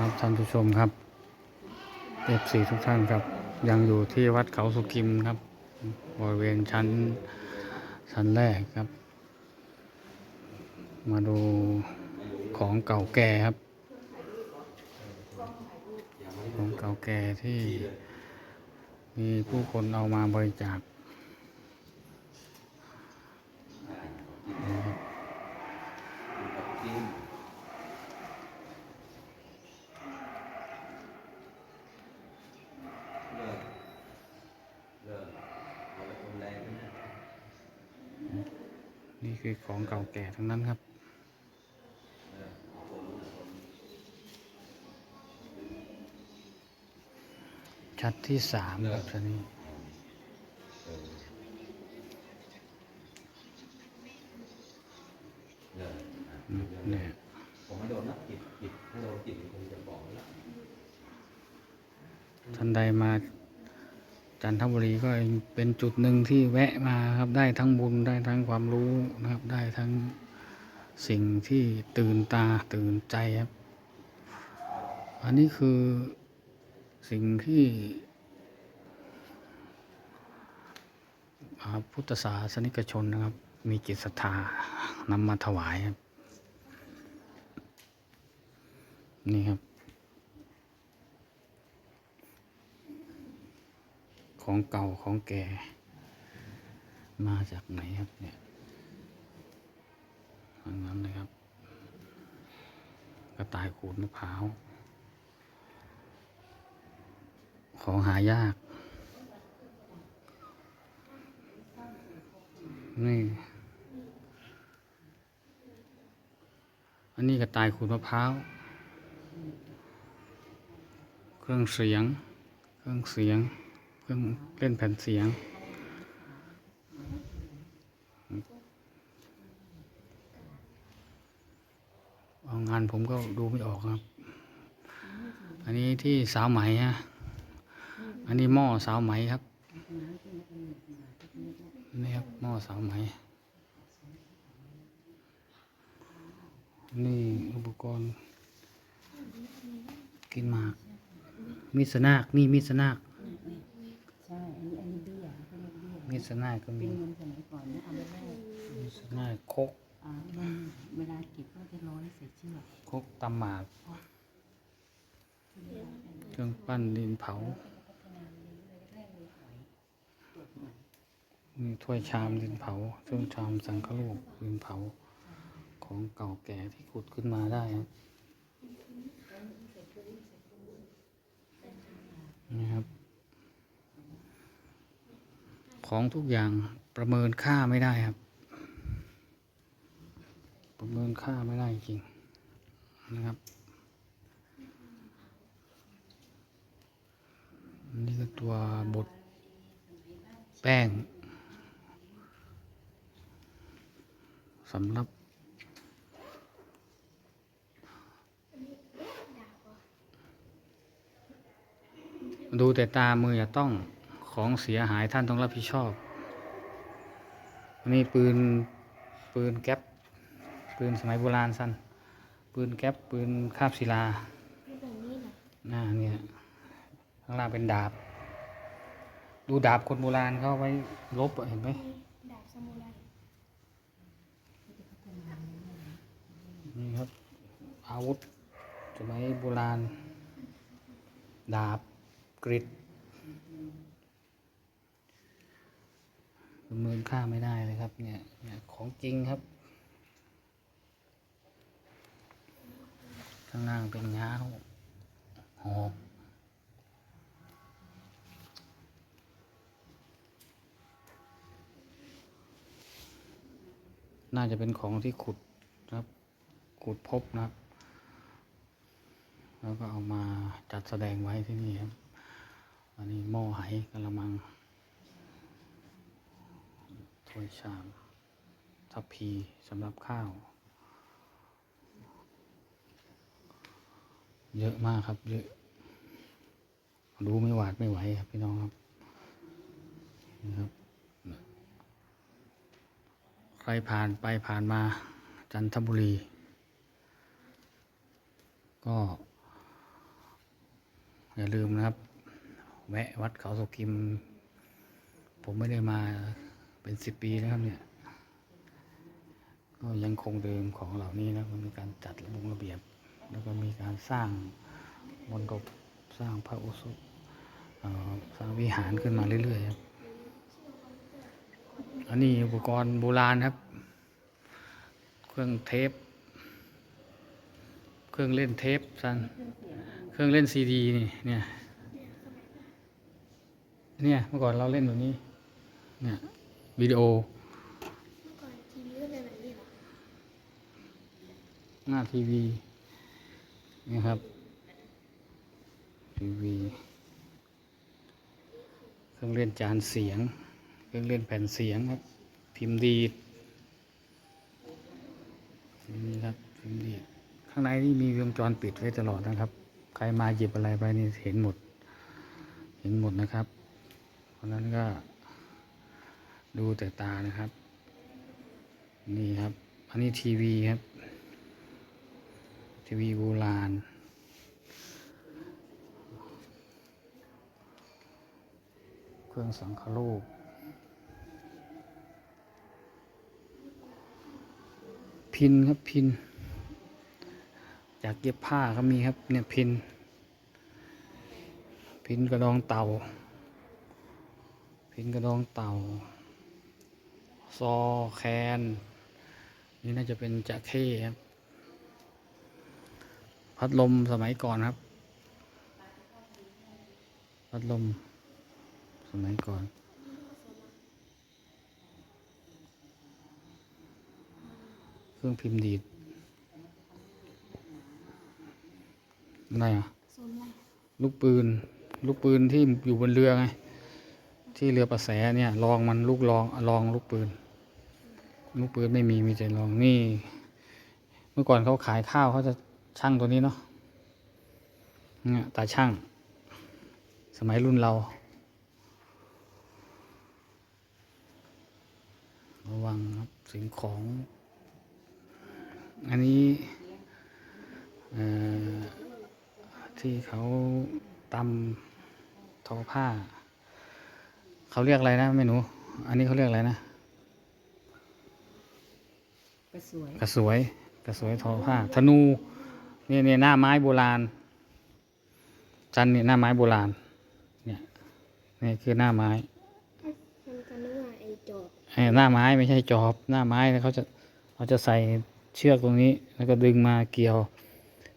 ครับท่านผู้ชมครับเอฟซีทุกท่านครับ ยังอยู่ที่วัดเขาสุกิมครับ บริเวณชั้นชั้นแรกครับ มาดูของเก่าแก่ครับ ของเก่าแก่ที่มีผู้คนเอามาบริจาคนะครับ เลิกเลิกเอาไปคนแรงนะ นี่ คือของเก่าแก่ทั้งนั้นครับ ชั้นที่สามครับชั้นนี้เลิกอืมเนี่ยผมไม่โดนนะจิตจิตถ้าโดนจิตคงจะบอกแล้วท่านใดมา จันทบุรีก็เป็นจุดหนึ่งที่แวะมาครับได้ทั้งบุญได้ทั้งความรู้นะครับ ได้ทั้งสิ่งที่ตื่นตาตื่นใจครับ อันนี้คือสิ่งที่พุทธศาสนิกชนนะครับ มีจิตศรัทธานำมาถวายครับ นี่ครับ ของเก่าของแก่ มาจากไหนครับเนี่ยทั้งนั้นเลยครับ กระต่ายขูดมะพร้าว ของหายาก นี่ อันนี้กระต่ายขูดมะพร้าว เครื่องเสียง เครื่องเสียง เครื่องเล่นแผ่นเสียง เอางานผมก็ดูไม่ออกครับ อันนี้ที่สาวไหมฮะ อันนี้หม้อสาวไหมครับ นี่ครับหม้อสาวไหม นี่อุปกรณ์ กินหมากมีดสนากนี่มีดสนาก ใช่ อันนี้อันนี้เบี้ยเขาเรียกเบี้ย มีด สนากก็มีเป็นเงินสมัยก่อนเนี่ยเอาไปแลกมีดสนากคกอ่ามันเวลาเก็บก็จะร้อยใส่เชือกคกตำหมากเครื่องปั้นดินเผามีถ้วยชามดินเผาเครื่องชามสังฆโลกดินเผาของเก่าแก่ที่ขุดขึ้นมาได้ครับนี่ครับ ของทุกอย่างประเมินค่าไม่ได้ครับ ประเมินค่าไม่ได้จริงนะครับนนี่ก็ตัวบดแป้งสำหรับดูแต่ตามืออย่าต้อง ของเสียหายท่านต้องรับผิดชอบ นี่ปืนปืนแก๊ปปืนสมัยโบราณสั้นปืนแก๊ปปืนคาบศิลาหน้าเนี่ยข้างล่างเป็นดาบ ดูดาบคนโบราณเขาเอาไว้ลบเห็นไหมดาบซามูไรนี่ครับอาวุธสมัยโบราณ ดาบกริด ประเมินค่าไม่ได้เลยครับเนี่ยเนี่ยของจริงครับ ข้างล่างเป็นง้าวหอกน่าจะเป็นของที่ขุดครับ ขุดพบนะครับ แล้วก็เอามาจัดแสดงไว้ที่นี่ครับ อันนี้หม้อไหกระมัง ถ้วยชามทัพพีสำหรับข้าว เยอะมากครับ เยอะดูไม่หวาดไม่ไหวครับพี่น้องครับนี่ครับ ใครผ่านไปผ่านมาจันทบุรี ก็ อย่าลืมนะครับ แวะวัดเขาสุกิม ผมไม่ได้มา เป็นสิบปีนะครับเนี่ย ก็ยังคงเดิมของเหล่านี้นะมันมีการจัดระบบระเบียบ แล้วก็มีการสร้างมณฑปสร้างพระอุสุสร้างวิหารขึ้นมาเรื่อยๆครับอันนี้อุปกรณ์โบราณครับ เครื่องเทป เครื่องเล่นเทปสันเครื่องเล่นซีดีนี่เนี่ยเนี่ยเมื่อก่อนเราเล่นแบบนี้เนี่ย วิดีโอหน้าทีวีนี่ครับทีวีเครื่องเล่นจานเสียง เครื่องเล่นแผ่นเสียงครับ พิมพ์ดีดนี่ครับพิมพ์ดีดข้างในนี่มีวงจรปิดไว้ตลอดนะครับ ใครมาหยิบอะไรไปนี่เห็นหมด เห็นหมดนะครับ เพราะนั้นก็ ดูแต่ตานะครับ นี่ครับ อันนี้ทีวีครับ ทีวีโบราณ เครื่องสังคโลกพินครับพินจากเย็บผ้าก็มีครับเนี่ยพิน พินกระดองเต่า พินกระดองเต่า ซอแคน นี่น่าจะเป็นจะเข้ครับ พัดลมสมัยก่อนครับ พัดลม สมัยก่อนเครื่องพิมพ์ดีดอะไรอะลูกปืน ลูกปืนที่อยู่บนเรือไง ที่เรือประแสเนี่ยลองมันลูกลองลองลูกปืน ลูกปืนไม่มีมีแต่ลองนี่ เมื่อก่อนเขาขายข้าวเขาจะช่างตัวนี้เนาะเนี่ยตาช่าง สมัยรุ่นเรา ระวังครับสิ่งของ อันนี้เอ่อที่เขาตำทอผ้า เขาเรียกอะไรนะแม่หนู อันนี้เขาเรียกอะไรนะ ก็สวยกระสวยกระสวยทอผ้าธนูเนี่ยเนี่ยหน้าไม้โบราณ จันเนี่ยหน้าไม้โบราณเนี่ยนี่คือหน้าไม้มันก็นึกว่าไอ้จอบไอ้หน้าไม้ไม่ใช่จอบ หน้าไม้เนี่ยเขาจะเขาจะใส่เชือกตรงนี้ แล้วก็ดึงมาเกี่ยว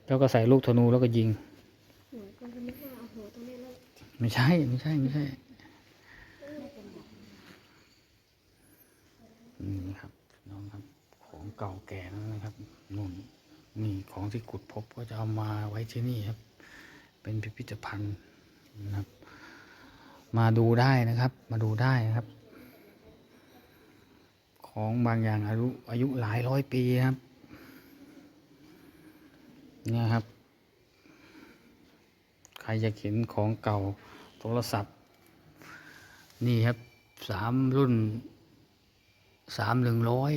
แล้วก็ใส่ลูกธนูแล้วก็ยิง หนูก็นึกว่าเอาหัวตรงนี้แล้ว ไม่ใช่ไม่ใช่ไม่ใช่นี่ครับน้องครับ ของ เก่าแก่นั่นนะครับนู่นนี่ของที่ขุดพบก็จะเอามาไว้ที่นี่ครับ เป็นพิพิธภัณฑ์นะครับ มาดูได้นะครับ มาดูได้นะครับ ของบางอย่างอายุอายุหลายร้อยปีครับเนี่ยครับ ใครจะเห็นของเก่าโทรศัพท์ นี่ครับสามรุ่นสามหนึ่งร้อย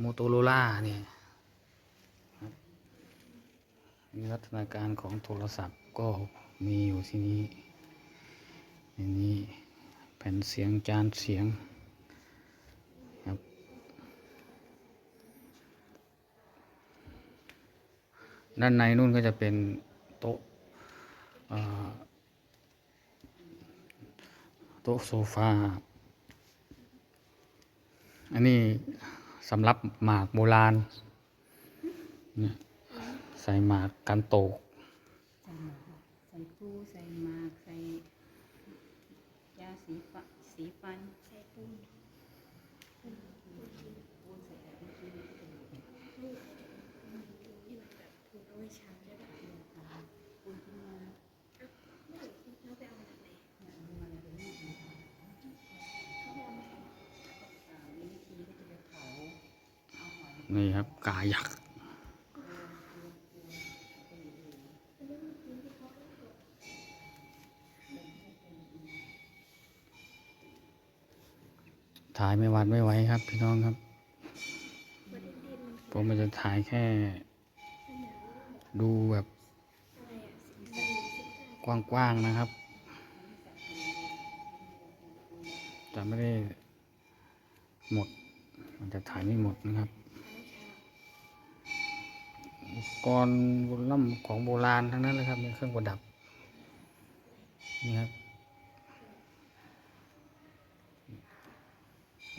โมโตโรล่าเนี่ยครับวิวัฒนาการของโทรศัพท์ก็มีอยู่ที่นี้ในนี้แผ่นเสียงจานเสียงครับด้านในนู่นก็จะเป็นโต๊ะโต๊ะโซฟาอันนี้ สำหรับหมากโบราณเนี่ยใส่หมากกันโตก ใส่หมากใส่ปูใส่หมาก ใส่ยาสีฟันสีฟัน ใส่ปูน ปูใส่อะไรที่ ที่มันแบบถูกเอาไว้ช้างได้แบบ ปูที่มา ไม่รู้เขาไปเอามาจากไหน เนี่ยเอามาอะไรแบบนี้ เขาไปเอามาจากไหน อ่ามีวิธีก็จะไปเผาเอาหอย นี่ครับกายักษ์ถ่ายไม่วัดไม่ไหวครับ พี่น้องครับ ผมมันจะถ่ายแค่ ดูแบบ กว้างๆนะครับจะไม่ได้หมด มันจะถ่ายไม่หมดนะครับ รณ์โบราณของโบราณทั้งนั้นเลยครับมีเครื่องประดับนี่ครับ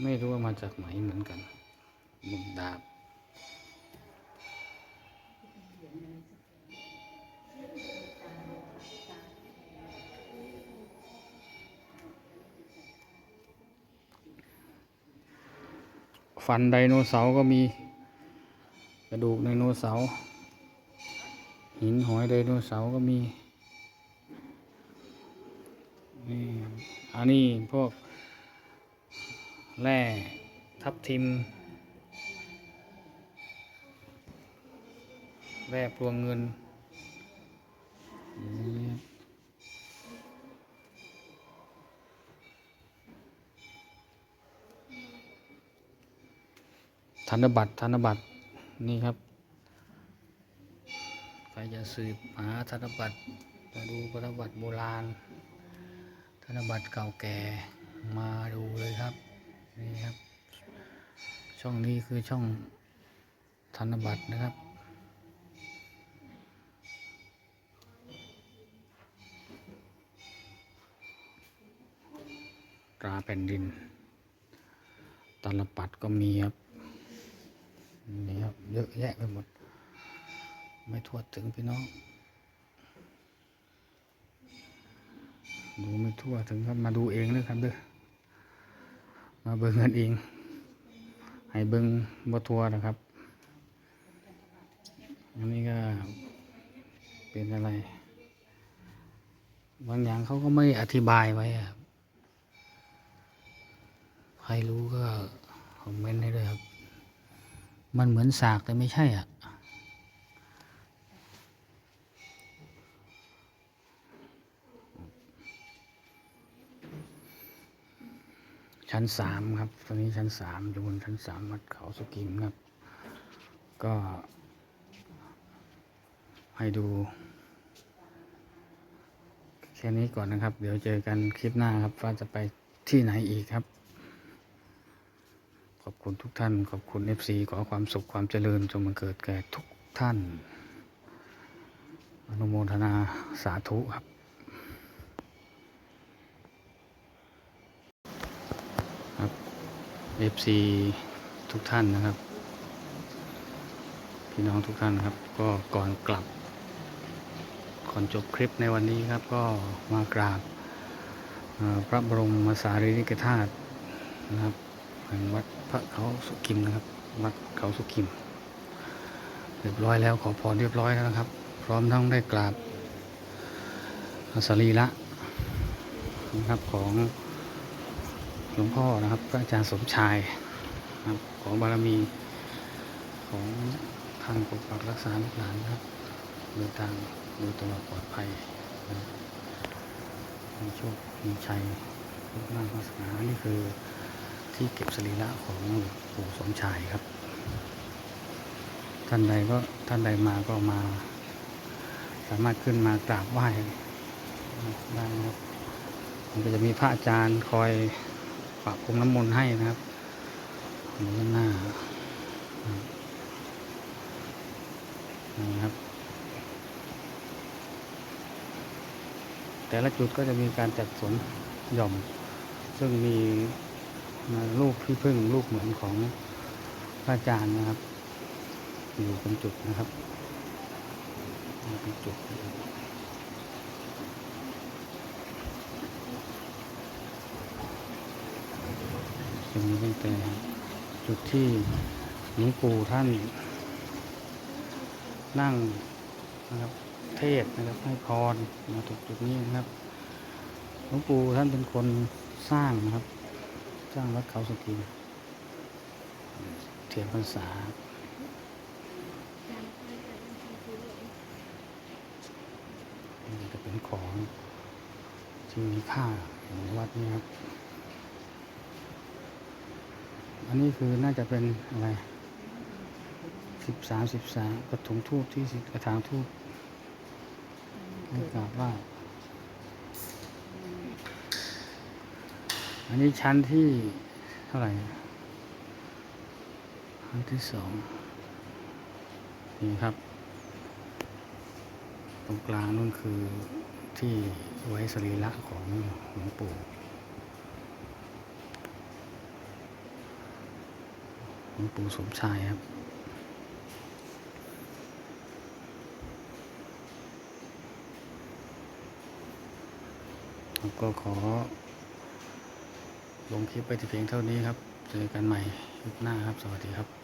ไม่รู้ว่ามาจากไหนเหมือนกันมุมดาบฟันไดโนเสาร์ก็มี กระดูกไดโนเสาร์ หินหอยไดโนเสาร์ก็มีนี่อันนี้พวกแร่ทับทิม แร่พลวงเงินธนบัตรธนบัตรนี่ครับ รจะสืบหาธนบัตรจะดูธนบัตรโบราณ ธนบัตรเก่าแก่มาดูเลยครับนี่ครับ ช่องนี้คือช่องธนบัตรนะครับตราแผ่นดิน ตลปัดก็มีครับนี่ครับ เยอะแยะไปหมด ไม่ทั่วถึงพี่น้อง ดูไม่ทั่วถึงครับมาดูเองเลยครับเด้อมาเบิ่งกันเอง ให้เบิ่งบ่ทัวนะครับ อันนี้ก็เป็นอะไรบางอย่างเขาก็ไม่อธิบายไว้ครับใครรู้ก็คอมเมนต์ให้ด้วยครับ มันเหมือนสากแต่ไม่ใช่อะ ชั้นสามครับตอนนี้ชั้นสามอยู่บนชั้นสามวัดเขาสุกิมครับ ก็ ให้ดู แค่นี้ก่อนนะครับ เดี๋ยวเจอกันคลิปหน้าครับ ว่าจะไปที่ไหนอีกครับ ขอบคุณทุกท่าน ขอบคุณ FC ขอความสุขความเจริญจงบังเกิดแก่ทุกท่าน อนุโมทนาสาธุครับ FC ทุกท่านนะครับ พี่น้องทุกท่านนะครับ ก็ก่อนกลับ ก่อนจบคลิปในวันนี้ครับ ก็มากราบพระบรมสารีริกธาตุนะครับแห่งวัดพระเขาสุกิมนะครับ วัดเขาสุกิม เรียบร้อยแล้วขอพรเรียบร้อยแล้วนะครับ พร้อมทั้งได้กราบสรีระนะครับของ ลวงพ่อนะครับพระอาจารย์สมชายนะครับของบารมีของทางปกปักรักษาลูกหลานนะครับเดินทางโดยตลอดปลอดภัยนะครับมีโชคมีชัยรูปร่างวาสนานี่คือที่เก็บสรีระของหลวงปู่สมชายครับ ท่านใดก็ท่านใดมาก็มา สามารถขึ้นมากราบไหว้ได้นะครับมันก็จะมีพระอาจารย์คอย ปะพรมน้ำมนต์ให้นะครับด้านหน้านะครับ แต่ละจุดก็จะมีการจัดสวนหย่อม ซึ่งมีลูกที่พึ่งลูกเหมือนของพระอาจารย์นะครับ อยู่เป็นจุดนะครับเป็นจุดนะครับ จะมีตั้งแต่จุดที่หลวงปู่ท่าน นั่งนะครับเทศนะครับให้พรมาถึงจุดนี้นะครับหลวงปู่ท่านเป็นคนสร้างนะครับ สร้างวัดเขาสุกิมเทียนพรรษานี่จะเป็นของที่มีค่าของวัดนี้ครับ อันนี้คือน่าจะเป็นอะไรสิบสามสิบสามกระถงทูบที่กระถางทูบนี่กราบว่าอันนี้ชั้นที่เท่าไหร่ชั้นที่สองนี่ครับ ตรงกลางนั่นคือที่ไว้สรีระของหลวงปู่ หลวงปู่สมชายครับก็ขอ ลงคลิปไปแต่เพียงเท่านี้ครับ เจอกันใหม่คลิปหน้าครับ สวัสดีครับ